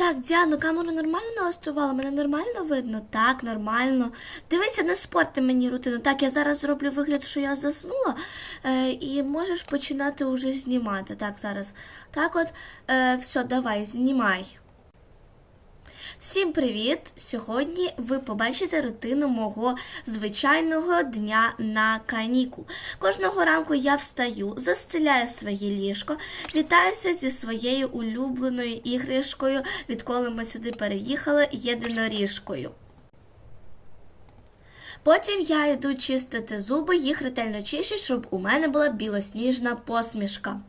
Так, Діано, камеру нормально налаштувала? Мене нормально видно? Так, нормально. Дивися, не спорти мені рутину. Так, я зараз зроблю вигляд, що я заснула. Е, і можеш починати уже знімати. Так, зараз. Так от, е, все, давай, знімай. Всім привіт! Сьогодні ви побачите рутину мого звичайного дня на канікул. Кожного ранку я встаю, застеляю своє ліжко, вітаюся зі своєю улюбленою іграшкою, відколи ми сюди переїхали єдиноріжкою. Потім я йду чистити зуби, їх ретельно чищу, щоб у мене була білосніжна посмішка.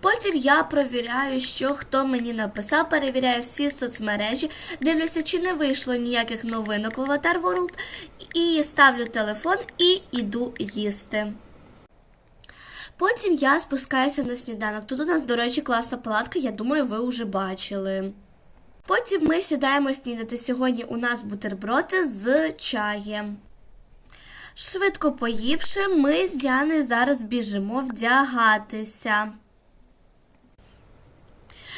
Потім я провіряю, що хто мені написав, перевіряю всі соцмережі, дивлюся, чи не вийшло ніяких новинок в Avatar World, і ставлю телефон і йду їсти. Потім я спускаюся на сніданок. Тут у нас, до речі, класна палатка, я думаю, ви вже бачили. Потім ми сідаємо снідати. Сьогодні у нас бутерброди з чаєм. Швидко поївши, ми з Діаною зараз біжимо вдягатися.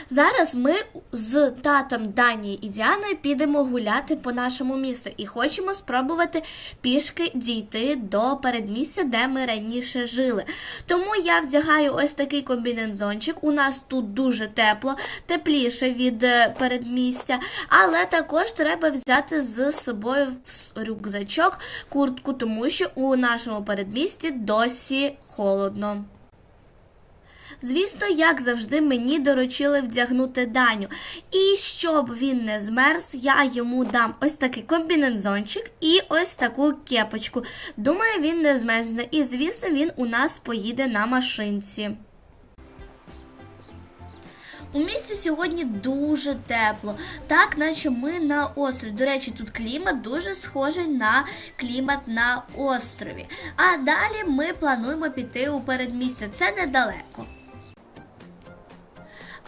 Зараз ми з татом Дані і Діаною підемо гуляти по нашому місту і хочемо спробувати пішки дійти до передмістя, де ми раніше жили. Тому я вдягаю ось такий комбінезончик. У нас тут дуже тепло, тепліше від е, передмістя, але також треба взяти з собою в рюкзачок куртку, тому що у нашому передмісті досі холодно. Звісно, як завжди, мені доручили вдягнути Даню. І щоб він не змерз, я йому дам ось такий комбінезончик і ось таку кепочку. Думаю, він не змерзне. І, звісно, він у нас поїде на машинці. У місті сьогодні дуже тепло, так наче ми на острові. До речі, тут клімат дуже схожий на клімат на острові. А далі ми плануємо піти у передмістя. Це недалеко.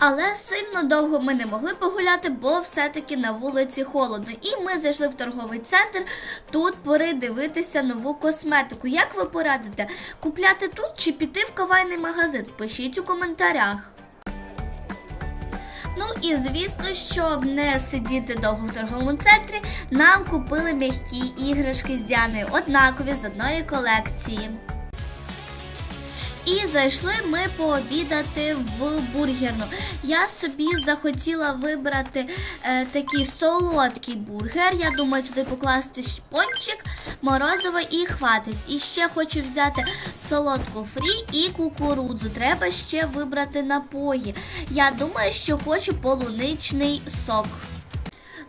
Але сильно довго ми не могли погуляти, бо все-таки на вулиці холодно. І ми зайшли в торговий центр тут передивитися нову косметику. Як ви порадите, купляти тут чи піти в кавайний магазин? Пишіть у коментарях. Ну і звісно, щоб не сидіти довго в торговому центрі, нам купили м'які іграшки з Діаною, однакові з одної колекції. І зайшли ми пообідати в бургерну. Я собі захотіла вибрати е, такий солодкий бургер. Я думаю, туди покласти пончик, морозиво і хватить. І ще хочу взяти солодку фрі і кукурудзу. Треба ще вибрати напої. Я думаю, що хочу полуничний сок.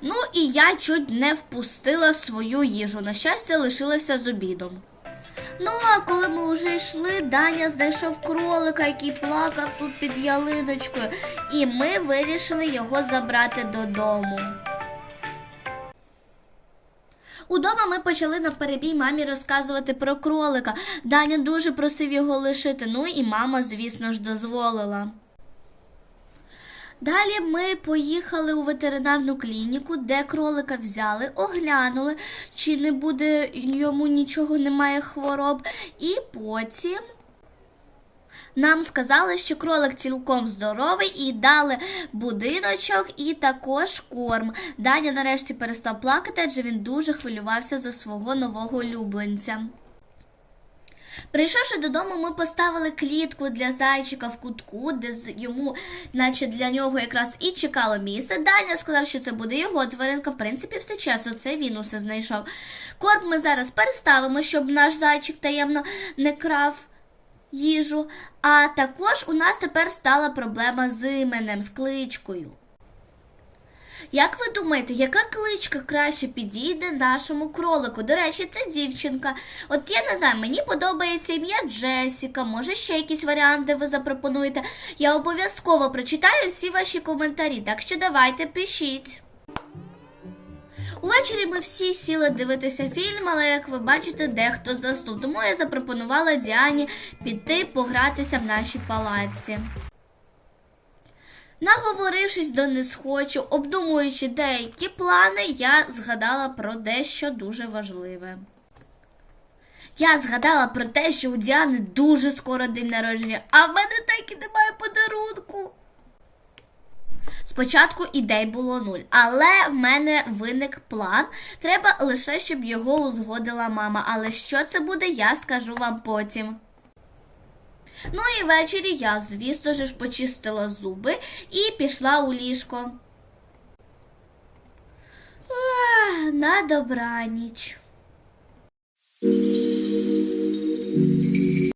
Ну і я чуть не впустила свою їжу. На щастя, лишилася з обідом. Ну, а коли ми вже йшли, Даня знайшов кролика, який плакав тут під ялиночкою, і ми вирішили його забрати додому. Удома ми почали навперебій мамі розказувати про кролика. Даня дуже просив його лишити, ну і мама, звісно ж, дозволила. Далі ми поїхали у ветеринарну клініку, де кролика взяли, оглянули, чи не буде йому нічого немає хвороб. І потім нам сказали, що кролик цілком здоровий і дали будиночок і також корм. Даня нарешті перестав плакати, адже він дуже хвилювався за свого нового улюбленця. Прийшовши додому, ми поставили клітку для зайчика в кутку, де йому, наче для нього якраз і чекало місце. Даня сказав, що це буде його тваринка. В принципі, все чесно, це він усе знайшов. Корм ми зараз переставимо, щоб наш зайчик таємно не крав їжу. А також у нас тепер стала проблема з іменем, з кличкою. Як ви думаєте, яка кличка краще підійде нашому кролику? До речі, це дівчинка. От я не знаю, мені подобається ім'я Джесіка, може ще якісь варіанти ви запропонуєте. Я обов'язково прочитаю всі ваші коментарі, так що давайте пишіть. Увечері ми всі сіли дивитися фільм, але як ви бачите, дехто заснув. Тому я запропонувала Діані піти погратися в нашій палаці. Наговорившись до несхочу, обдумуючи деякі плани, я згадала про дещо дуже важливе. Я згадала про те, що у Діани дуже скоро день народження, а в мене так і немає подарунку. Спочатку ідей було нуль, але в мене виник план. Треба лише, щоб його узгодила мама. Але що це буде, я скажу вам потім. Ну і ввечері я, звісно ж, почистила зуби і пішла у ліжко. На добраніч.